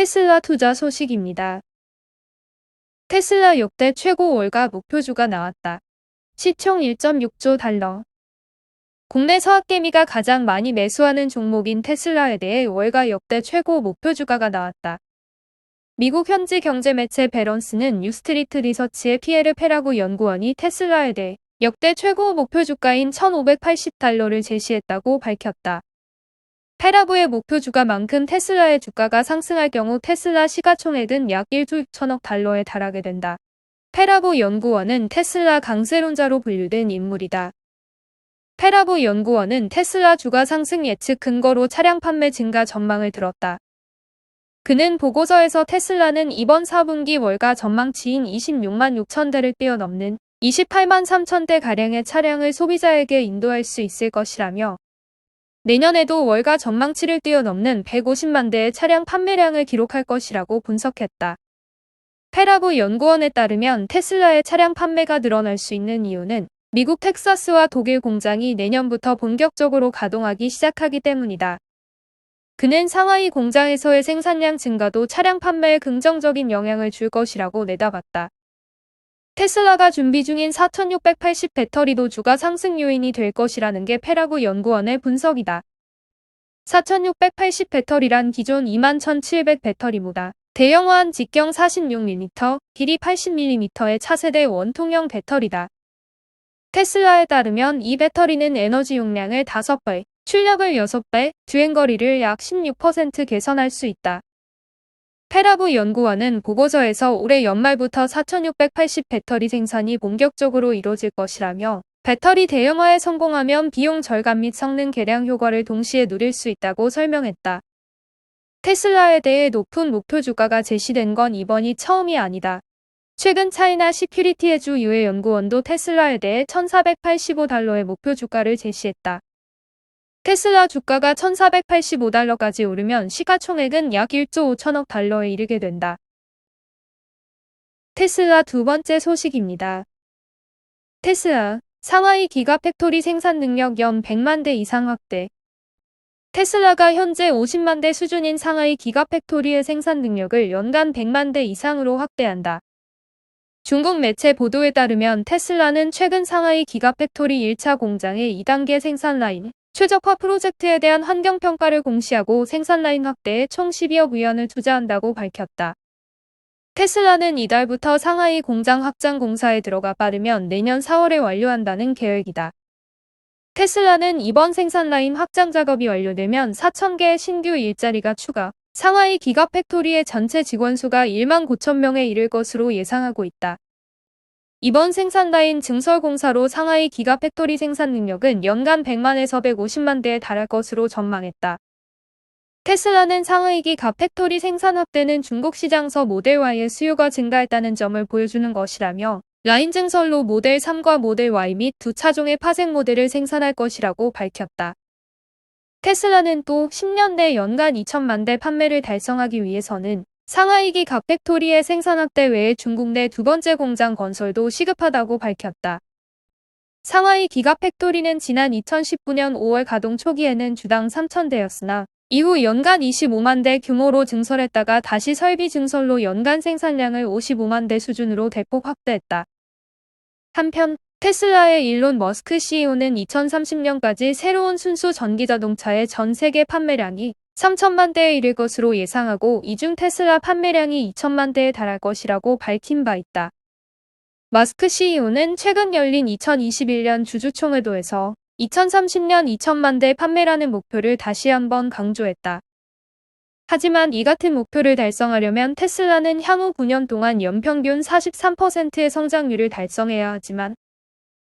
테슬라 투자 소식입니다. 테슬라 역대 최고 월가 목표주가 나왔다. 시총 1.6조 달러. 국내 서학개미가 가장 많이 매수하는 종목인 테슬라에 대해 월가 역대 최고 목표 주가가 나왔다. 미국 현지 경제 매체 베런스는 뉴스트리트 리서치의 피에르 페라구 연구원이 테슬라에 대해 역대 최고 목표 주가인 1,580달러를 제시했다고 밝혔다. 페라구의 목표 주가만큼 테슬라의 주가가 상승할 경우 테슬라 시가총액은 약 1조 6천억 달러에 달하게 된다. 페라구 연구원은 테슬라 강세론자로 분류된 인물이다. 페라구 연구원은 테슬라 주가 상승 예측 근거로 차량 판매 증가 전망을 들었다. 그는 보고서에서 테슬라는 이번 4분기 월가 전망치인 26만 6천 대를 뛰어넘는 28만 3천 대 가량의 차량을 소비자에게 인도할 수 있을 것이라며 내년에도 월가 전망치를 뛰어넘는 150만 대의 차량 판매량을 기록할 것이라고 분석했다. 페라구 연구원에 따르면 테슬라의 차량 판매가 늘어날 수 있는 이유는 미국 텍사스와 독일 공장이 내년부터 본격적으로 가동하기 시작하기 때문이다. 그는 상하이 공장에서의 생산량 증가도 차량 판매에 긍정적인 영향을 줄 것이라고 내다봤다. 테슬라가 준비 중인 4680 배터리도 주가 상승 요인이 될 것이라는 게 페라구 연구원의 분석이다. 4680 배터리란 기존 21700 배터리보다 대형화한 직경 46mm, 길이 80mm의 차세대 원통형 배터리다. 테슬라에 따르면 이 배터리는 에너지 용량을 5배, 출력을 6배, 주행거리를 약 16% 개선할 수 있다. 페라부 연구원은 보고서에서 올해 연말부터 4680 배터리 생산이 본격적으로 이뤄질 것이라며 배터리 대형화에 성공하면 비용 절감 및 성능 개량 효과를 동시에 누릴 수 있다고 설명했다. 테슬라에 대해 높은 목표 주가가 제시된 건 이번이 처음이 아니다. 최근 차이나 시큐리티 해주 유해 연구원도 테슬라에 대해 1485달러의 목표 주가를 제시했다. 테슬라 주가가 1485달러까지 오르면 시가총액은 약 1조 5천억 달러에 이르게 된다. 테슬라 두 번째 소식입니다. 테슬라 상하이 기가 팩토리 생산 능력 연 100만 대 이상 확대. 테슬라가 현재 50만 대 수준인 상하이 기가 팩토리의 생산 능력을 연간 100만 대 이상으로 확대한다. 중국 매체 보도에 따르면 테슬라는 최근 상하이 기가 팩토리 1차 공장의 2단계 생산 라인, 최적화 프로젝트에 대한 환경평가를 공시하고 생산 라인 확대에 총 12억 위원을 투자한다고 밝혔다. 테슬라는 이달부터 상하이 공장 확장 공사에 들어가 빠르면 내년 4월에 완료한다는 계획이다. 테슬라는 이번 생산 라인 확장 작업이 완료되면 4,000개의 신규 일자리가 추가, 상하이 기가 팩토리의 전체 직원 수가 1만 9천 명에 이를 것으로 예상하고 있다. 이번 생산 라인 증설 공사로 상하이 기가 팩토리 생산 능력은 연간 100만에서 150만 대에 달할 것으로 전망했다. 테슬라는 상하이 기 가 팩토리 생산 확대는 중국 시장서 모델 Y의 수요가 증가했다는 점을 보여주는 것이라며 라인 증설로 모델 3과 모델 Y 및 두 차종의 파생 모델을 생산할 것이라고 밝혔다. 테슬라는 또 10년 내 연간 2천만 대 판매를 달성하기 위해서는 상하이기 각 팩토리의 생산 확대 외에 중국 내 두 번째 공장 건설도 시급하다고 밝혔다. 상하이 기가 팩토리는 지난 2019년 5월 가동 초기에는 주당 3,000대였으나 이후 연간 25만 대 규모로 증설했다가 다시 설비 증설로 연간 생산량을 55만 대 수준으로 대폭 확대했다. 한편 테슬라의 일론 머스크 CEO는 2030년까지 새로운 순수 전기자동차의 전 세계 판매량이 3천만 대에 이를 것으로 예상하고 이 중 테슬라 판매량이 2천만 대에 달할 것이라고 밝힌 바 있다. 마스크 CEO는 최근 열린 2021년 주주총회도에서 2030년 2천만 대 판매라는 목표를 다시 한번 강조했다. 하지만 이 같은 목표를 달성하려면 테슬라는 향후 9년 동안 연평균 43%의 성장률을 달성해야 하지만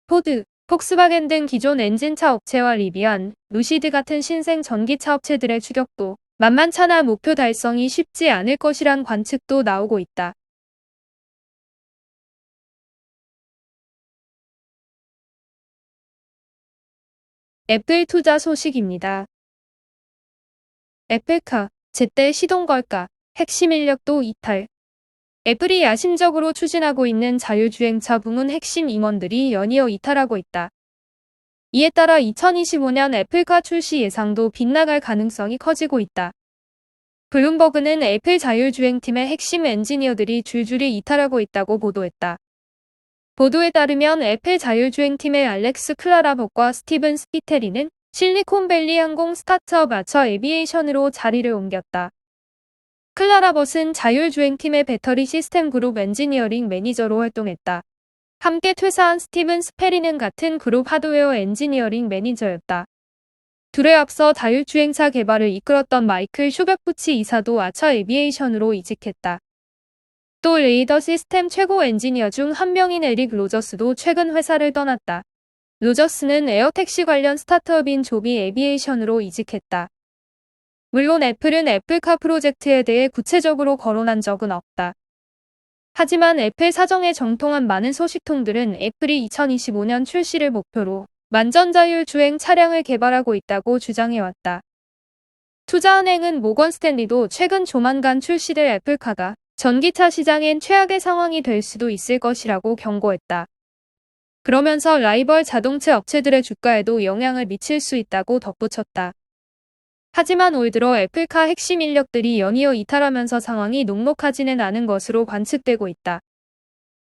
포드, 폭스바겐 등 기존 엔진차 업체와 리비안, 루시드 같은 신생 전기차 업체들의 추격도 만만찮아 목표 달성이 쉽지 않을 것이란 관측도 나오고 있다. 애플 투자 소식입니다. 애플카, 제때 시동 걸까, 핵심 인력도 이탈. 애플이 야심적으로 추진하고 있는 자율주행차 부문 핵심 임원들이 연이어 이탈하고 있다. 이에 따라 2025년 애플카 출시 예상도 빗나갈 가능성이 커지고 있다. 블룸버그는 애플 자율주행팀의 핵심 엔지니어들이 줄줄이 이탈하고 있다고 보도했다. 보도에 따르면 애플 자율주행팀의 알렉스 클라라복과 스티븐 스피테리는 실리콘밸리 항공 스타트업 아처 에비에이션으로 자리를 옮겼다. 클라라 벗은 자율주행팀의 배터리 시스템 그룹 엔지니어링 매니저로 활동했다. 함께 퇴사한 스티븐 스페리는 같은 그룹 하드웨어 엔지니어링 매니저였다. 둘에 앞서 자율주행차 개발을 이끌었던 마이클 슈베푸치 이사도 아처 에비에이션으로 이직했다. 또 레이더 시스템 최고 엔지니어 중 한 명인 에릭 로저스도 최근 회사를 떠났다. 로저스는 에어택시 관련 스타트업인 조비 에비에이션으로 이직했다. 물론 애플은 애플카 프로젝트에 대해 구체적으로 거론한 적은 없다. 하지만 애플 사정에 정통한 많은 소식통들은 애플이 2025년 출시를 목표로 만전자율 주행 차량을 개발하고 있다고 주장해왔다. 투자은행은 모건 스탠리도 최근 조만간 출시될 애플카가 전기차 시장엔 최악의 상황이 될 수도 있을 것이라고 경고했다. 그러면서 라이벌 자동차 업체들의 주가에도 영향을 미칠 수 있다고 덧붙였다. 하지만 올 들어 애플카 핵심 인력들이 연이어 이탈하면서 상황이 녹록하지는 않은 것으로 관측되고 있다.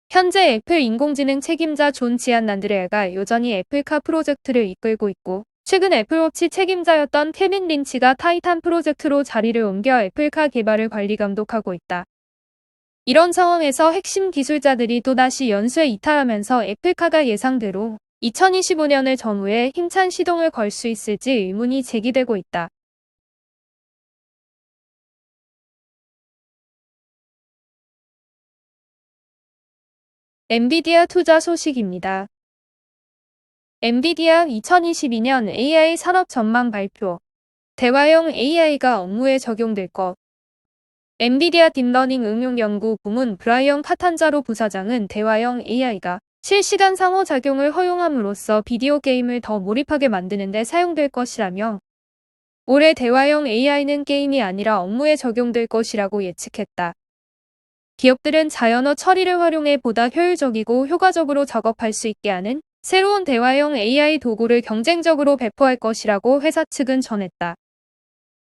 현재 애플 인공지능 책임자 존 지안 난드레아가 여전히 애플카 프로젝트를 이끌고 있고 최근 애플워치 책임자였던 케빈 린치가 타이탄 프로젝트로 자리를 옮겨 애플카 개발을 관리 감독하고 있다. 이런 상황에서 핵심 기술자들이 또다시 연수에 이탈하면서 애플카가 예상대로 2025년을 전후에 힘찬 시동을 걸 수 있을지 의문이 제기되고 있다. 엔비디아 투자 소식입니다. 엔비디아 2022년 AI 산업 전망 발표 대화형 AI가 업무에 적용될 것 엔비디아 딥러닝 응용 연구 부문 브라이언 카탄자로 부사장은 대화형 AI가 실시간 상호작용을 허용함으로써 비디오 게임을 더 몰입하게 만드는 데 사용될 것이라며 올해 대화형 AI는 게임이 아니라 업무에 적용될 것이라고 예측했다. 기업들은 자연어 처리를 활용해 보다 효율적이고 효과적으로 작업할 수 있게 하는 새로운 대화형 AI 도구를 경쟁적으로 배포할 것이라고 회사 측은 전했다.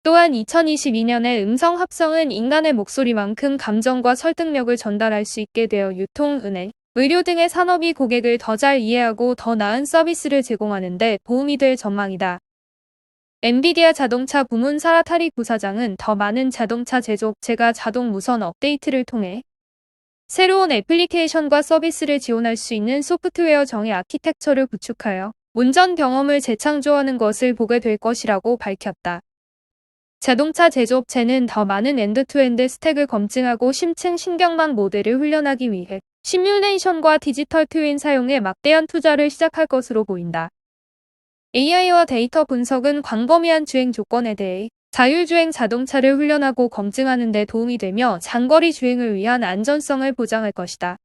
또한 2022년에 음성 합성은 인간의 목소리만큼 감정과 설득력을 전달할 수 있게 되어 유통, 은행, 의료 등의 산업이 고객을 더 잘 이해하고 더 나은 서비스를 제공하는 데 도움이 될 전망이다. 엔비디아 자동차 부문 사라타리 부사장은 더 많은 자동차 제조업체가 자동 무선 업데이트를 통해 새로운 애플리케이션과 서비스를 지원할 수 있는 소프트웨어 정의 아키텍처를 구축하여 운전 경험을 재창조하는 것을 보게 될 것이라고 밝혔다. 자동차 제조업체는 더 많은 엔드투엔드 스택을 검증하고 심층 신경망 모델을 훈련하기 위해 시뮬레이션과 디지털 트윈 사용에 막대한 투자를 시작할 것으로 보인다. AI와 데이터 분석은 광범위한 주행 조건에 대해 자율주행 자동차를 훈련하고 검증하는 데 도움이 되며 장거리 주행을 위한 안전성을 보장할 것이다.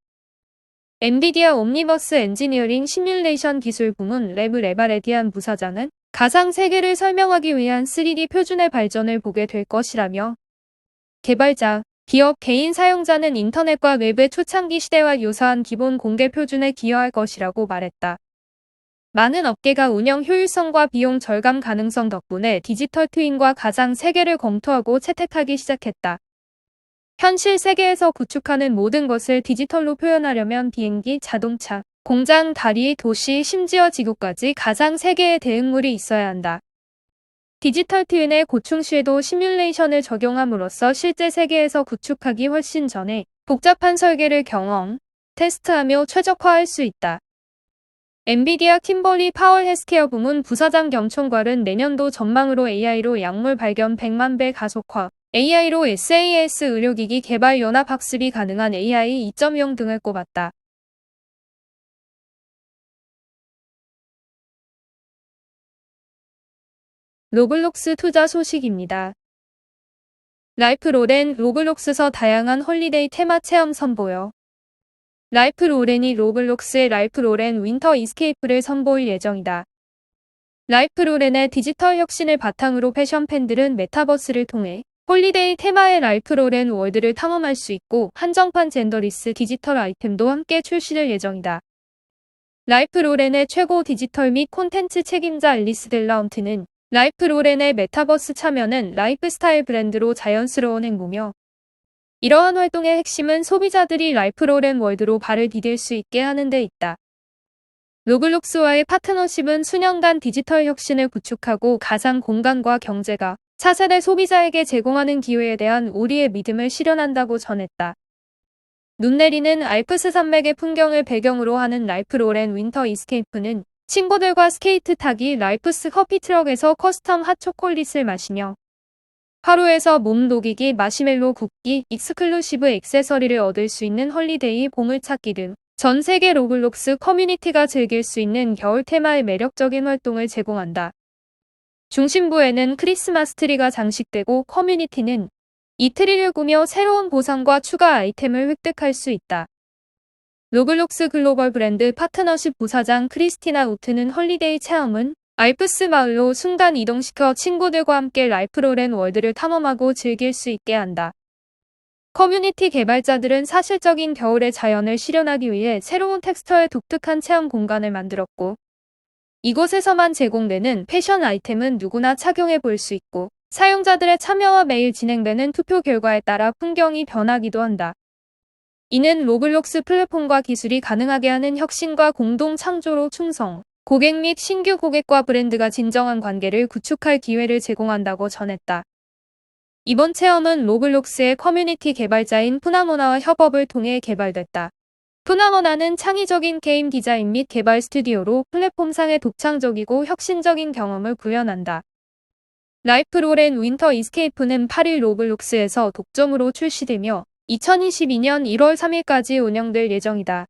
엔비디아 옴니버스 엔지니어링 시뮬레이션 기술 부문 레브 레바레디안 부사장은 가상 세계를 설명하기 위한 3D 표준의 발전을 보게 될 것이라며 개발자, 기업, 개인 사용자는 인터넷과 웹의 초창기 시대와 유사한 기본 공개 표준에 기여할 것이라고 말했다. 많은 업계가 운영 효율성과 비용 절감 가능성 덕분에 디지털 트윈과 가상 세계를 검토하고 채택하기 시작했다. 현실 세계에서 구축하는 모든 것을 디지털로 표현하려면 비행기, 자동차, 공장, 다리, 도시, 심지어 지구까지 가상 세계의 대응물이 있어야 한다. 디지털 트윈의 고충 시에도 시뮬레이션을 적용함으로써 실제 세계에서 구축하기 훨씬 전에 복잡한 설계를 경험, 테스트하며 최적화할 수 있다. 엔비디아 킴벌리 파월 헬스케어 부문 부사장 겸총괄은 내년도 전망으로 AI로 약물 발견 100만 배 가속화, AI로 SAS 의료기기 개발 연합 학습이 가능한 AI 2.0 등을 꼽았다. 로블록스 투자 소식입니다. 라이프 로렌 로블록스서 다양한 홀리데이 테마 체험 선보여 라이프 로렌이 로블록스의 라이프 로렌 윈터 이스케이프를 선보일 예정이다. 라이프 로렌의 디지털 혁신을 바탕으로 패션 팬들은 메타버스를 통해 홀리데이 테마의 라이프 로렌 월드를 탐험할 수 있고 한정판 젠더리스 디지털 아이템도 함께 출시될 예정이다. 라이프 로렌의 최고 디지털 및 콘텐츠 책임자 앨리스 델라운트는 라이프 로렌의 메타버스 참여는 라이프스타일 브랜드로 자연스러운 행보며 이러한 활동의 핵심은 소비자들이 라이프 로렌 월드로 발을 디딜 수 있게 하는 데 있다. 로블록스와의 파트너십은 수년간 디지털 혁신을 구축하고 가상 공간과 경제가 차세대 소비자에게 제공하는 기회에 대한 우리의 믿음을 실현한다고 전했다. 눈 내리는 알프스 산맥의 풍경을 배경으로 하는 라이프 로렌 윈터 이스케이프는 친구들과 스케이트 타기 라이프스 커피 트럭에서 커스텀 핫 초콜릿을 마시며 하루에서 몸 녹이기 마시멜로 굽기 익스클루시브 액세서리를 얻을 수 있는 헐리데이 보물찾기 등 전 세계 로블록스 커뮤니티가 즐길 수 있는 겨울 테마의 매력적인 활동을 제공한다. 중심부에는 크리스마스 트리가 장식되고 커뮤니티는 이 트리를 꾸며 새로운 보상과 추가 아이템을 획득할 수 있다. 로블록스 글로벌 브랜드 파트너십 부사장 크리스티나 우트는 헐리데이 체험은 알프스 마을로 순간 이동시켜 친구들과 함께 라이프로렌 월드를 탐험하고 즐길 수 있게 한다. 커뮤니티 개발자들은 사실적인 겨울의 자연을 실현하기 위해 새로운 텍스처의 독특한 체험 공간을 만들었고 이곳에서만 제공되는 패션 아이템은 누구나 착용해 볼 수 있고 사용자들의 참여와 매일 진행되는 투표 결과에 따라 풍경이 변하기도 한다. 이는 로블록스 플랫폼과 기술이 가능하게 하는 혁신과 공동 창조로 충성, 고객 및 신규 고객과 브랜드가 진정한 관계를 구축할 기회를 제공한다고 전했다. 이번 체험은 로블록스의 커뮤니티 개발자인 푸나모나와 협업을 통해 개발됐다. 푸나모나는 창의적인 게임 디자인 및 개발 스튜디오로 플랫폼상의 독창적이고 혁신적인 경험을 구현한다. 라이프 로렌 윈터 이스케이프는 8일 로블록스에서 독점으로 출시되며 2022년 1월 3일까지 운영될 예정이다.